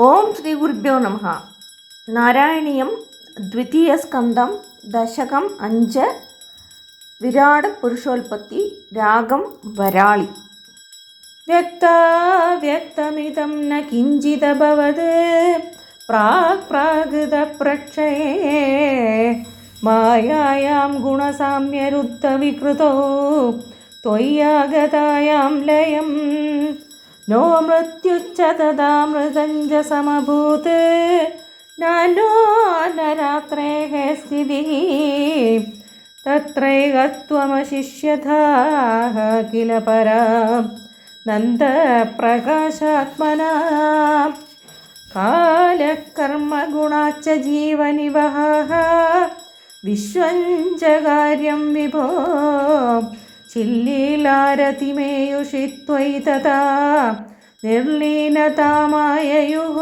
ഓം ശ്രീ ഗുരുഭ്യോ നമ നാരായണീയം ദ്വിതീയസ്കന്ധം ദശകം അഞ്ച് വിരാട് പുരുഷോൽപത്തി രാഗം വരാളി വ്യക്താവ്യക്തമിതം ന കിഞ്ചിതഭവത് പ്രാഗ് പ്രാകൃതപ്രക്ഷയേ മായായാം ഗുണസാമ്യരുദ്ധവികൃതോ त्वय्यागतायां लयं नो मृत्युश्च तदा मृदञ्ज समभूत् नानो नरात्रेः स्थितिः तत्रैकत्वमशिष्यथाः किल परा नन्दप्रकाशात्मना कालः कर्मगुणाच्च जीवनिवहः विश्वं च कार्यं विभो चिल्लीलारतिमेयुषि त्वयि तथा निर्लीनतामाययुः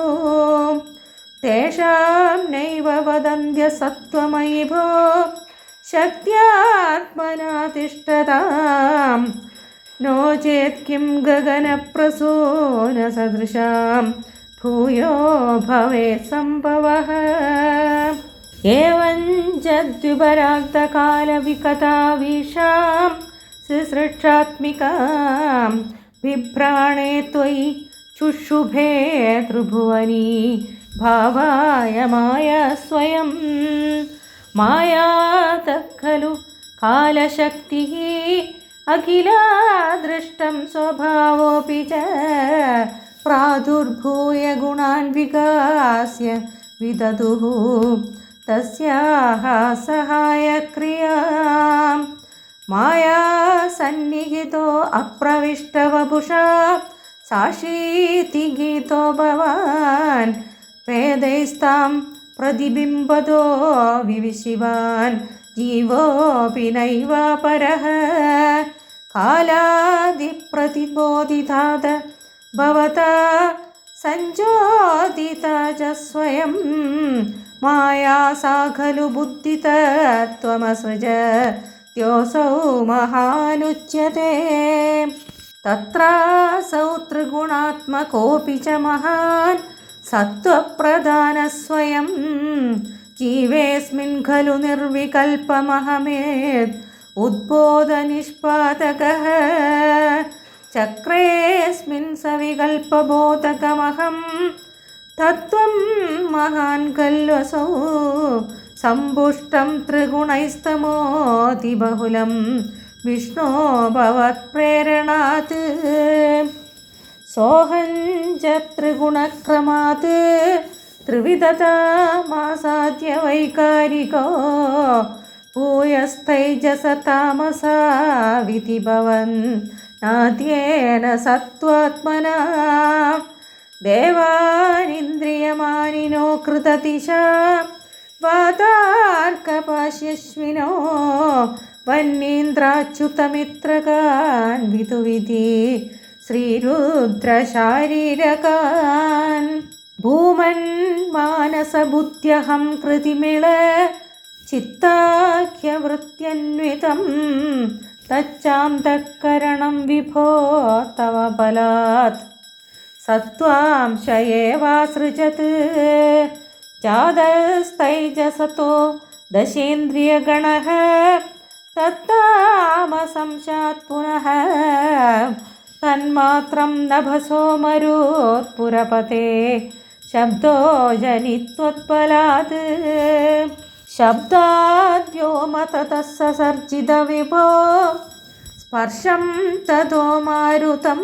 तेषां नैव वदन्त्यसत्त्वमयि भो शक्त्यात्मना तिष्ठतां नो चेत् किं गगनप्रसूनसदृशां भूयो भवेत् सम्भवः एवञ्च द्विपराक्तकालविकतावीषां सृष्टात्मिकां बिभ्राणे त्वयि शुशुभे त्रिभुवनी भावाय माया स्वयं। मायातः खलु कालशक्तिः अखिला दृष्टं स्वभावोऽपि च प्रादुर्भूय गुणान् विकास्य विदधुः तस्याः सहायक्रियाँ माया सन्निहितो अप्रविष्टवपुषा साक्षीति गीतो भवान् वेदैस्तां प्रतिबिम्बतो विविशिवान् जीवोऽपि नैव परः कालादिप्रतिबोधिताद भवता सञ्जोदिता च स्वयं माया सा खलु बुद्धितत्वमसृज സത്യോസൗ മഹാനുച്യത്തെ തത്രാസൗ ത്രിഗുണാത്മകോപി ച മഹാൻ. സത്വപ്രധാന സ്വയം ജീവേസ്മിൻ ഖലു നിർവികൽപ്പമഹമേത് ഉദ്ബോധനിഷ്പാതക ചക്രേസ്മിൻ സവികൽപ്പബോധകമഹം തത്വം മഹാൻ ഖല്വസൗ സമ്പുഷ്ടം ത്രിഗുണൈസ്തമോതിബഹുലം വിഷ്ണോഭവത്പ്രേരണാത്. സോഹഞ്ച ത്രിഗുണക്രമാത് ത്രിവിധതാമാസാദ്യ വൈകാരികോ ഭൂയസ്തൈജസതാമസാ വിധിഭവൻ നാദ്യേന സത്വാത്മന. ദേവാനിന്ദ്രിയമാനിനോ കൃതതിശ വാതാർക്കപാശ്യശ്വിനോ വന്യീന്ദ്രാച്യുതമിത്രകാൻ വിധുവിധി ശ്രീരുദ്രശാരീരകാൻ ഭൂമൻ മാനസബുദ്ധ്യഹം കൃതിമിള ചിത്താഖ്യവൃത്യന്വിതം തച്ചാന്തക്കരണം വിഭോ തവ ബലാത്. സത്വാംശയേവാസൃജത്. जातस्तैजसतो दशेन्द्रियगणः तत्तामसंशात् पुनः तन्मात्रं नभसो मरुत्पुरपते। शब्दो जनित्वत्बलात् शब्दाद्योमततः ससर्जितविभो स्पर्शं ततो मारुतं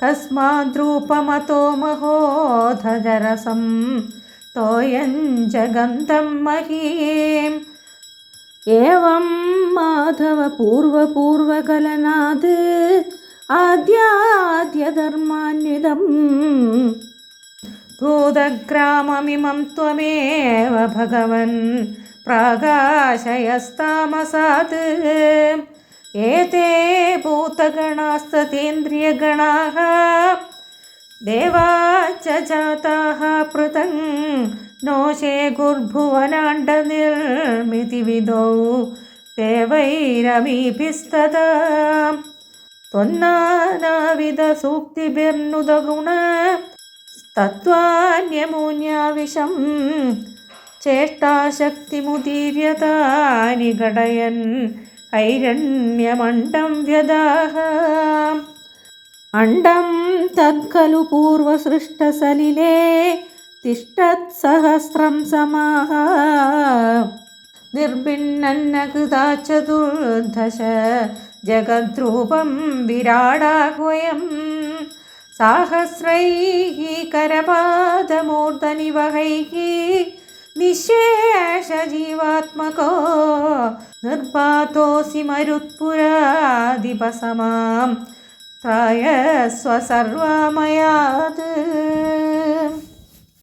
तस्माद्रूपमतो महोधजरसं तोयं च गन्धं महीम् एवं माधवपूर्वपूर्वकलनात् आद्याद्यधर्मान्विदम् भूतग्राममिमं त्वमेव भगवन् प्रागाशयस्तामसात् एते भूतगणास्ततेन्द्रियगणाः ദേവാച്ച ജാതാഹ പൃഥങ് നോശേ ഗുർഭുവനാണ്ടനിർമിതിവിധൗ ദേവൈരമീഭിസ്തദാ ത്വന്നാനാവിധ സൂക്തിഭിർന്നുതഗുണ തത്വാന്യമൂന്യാവിഷം ചേഷ്ടാശക്തിമുദീര്യതാനി ഘടയൻ ഐരണ്യമണ്ഡം വ്യദാഹ. അണ്ഡം തത്ഖലു പൂർവസൃഷ്ടസലിലേ തിഷ്ടത്സഹസ്രം സമാഹ നിർഭിന്നന്ന കൃതാ ചതുർദശ ജഗദ്രൂപം വിരാടാഹ്വയം സാഹസ്രൈः करपादमूर्धनिवहैः निःशेषजीवात्मको निर्बाधोऽसि मरुत्पुरादिपसमां तय स्वसर्वमयात्